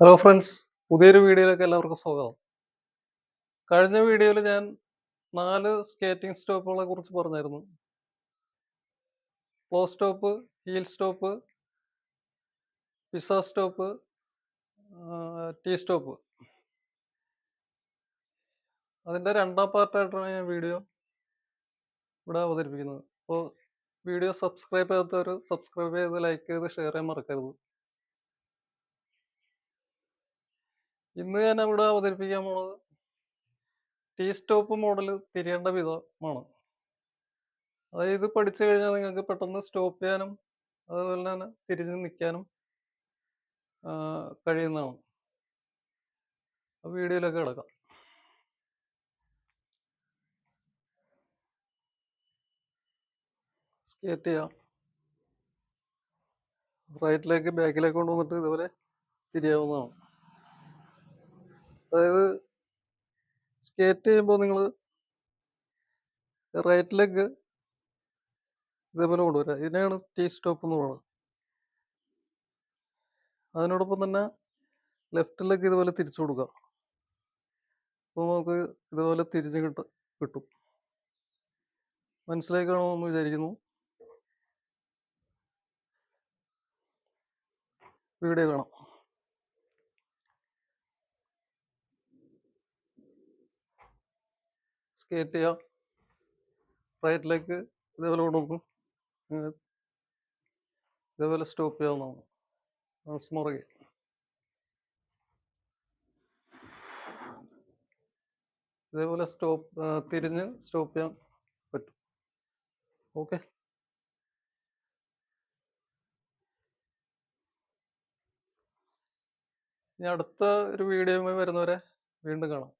Hello friends പുതിയൊരു വീഡിയോയിലേക്ക് എല്ലാവർക്കും സ്വാഗതം. കഴിഞ്ഞ വീഡിയോയിൽ ഞാൻ നാല് സ്കേറ്റിംഗ് സ്റ്റോപ്പുകളെ കുറിച്ച് പറഞ്ഞായിരുന്നു. Claw stop heel stop pizza stop T stop അതിന്റെ രണ്ടാം പാർട്ടായിട്ടാണ് ഞാൻ വീഡിയോ ഇവിടെ അവതരിപ്പിക്കുന്നത്. അപ്പോൾ വീഡിയോ സബ്സ്ക്രൈബ് ചെയ്യാത്തവർ സബ്സ്ക്രൈബ് ചെയ്ത് ലൈക്ക് ചെയ്ത് ഷെയർ ചെയ്യാൻ മറക്കരുത്. ഇന്ന് ഞാൻ ഇവിടെ അവതരിപ്പിക്കാൻ പോണത് ടീ സ്റ്റോപ്പ് മോഡൽ തിരിയേണ്ട വിധമാണ്. അതായത് ഇത് പഠിച്ചു കഴിഞ്ഞാൽ നിങ്ങൾക്ക് പെട്ടെന്ന് സ്റ്റോപ്പ് ചെയ്യാനും അതുപോലെ തന്നെ തിരിഞ്ഞ് നിൽക്കാനും കഴിയുന്നതാണ്. വീഡിയോയിലൊക്കെ കിടക്കാം. സ്കേറ്റ് ചെയ്യാം. റൈറ്റിലേക്ക് ബാക്കിലേക്ക് കൊണ്ടുവന്നിട്ട് ഇതുപോലെ തിരിയാവുന്നതാണ്. അതായത് സ്കേറ്റ് ചെയ്യുമ്പോൾ നിങ്ങൾ റൈറ്റ് ലെഗ് ഇതേപോലെ കൊണ്ടുവരിക. ഇതിനെയാണ് ടീ സ്റ്റോപ്പ് എന്ന് പറയുന്നത്. അതിനോടൊപ്പം തന്നെ ലെഫ്റ്റ് ലെഗ് ഇതുപോലെ തിരിച്ചു കൊടുക്കുക. അപ്പോൾ നമുക്ക് ഇതുപോലെ തിരിഞ്ഞ് കിട്ടും കിട്ടും. മനസ്സിലാക്കണമെന്ന് വിചാരിക്കുന്നു. വീഡിയോ കാണാം സ്കേറ്റ് ചെയ്യാം. റൈറ്റിലേക്ക് ഇതേപോലെ നോക്കും. ഇതേപോലെ സ്റ്റോപ്പ് ചെയ്യാവുന്നതാണ്. സ്മുറകെ ഇതേപോലെ സ്റ്റോപ്പ് തിരിഞ്ഞ് സ്റ്റോപ്പ് ചെയ്യാൻ പറ്റും. ഓക്കെ. ഇനി അടുത്ത ഒരു വീഡിയോയുമായി വരുന്നവരെ വീണ്ടും കാണാം.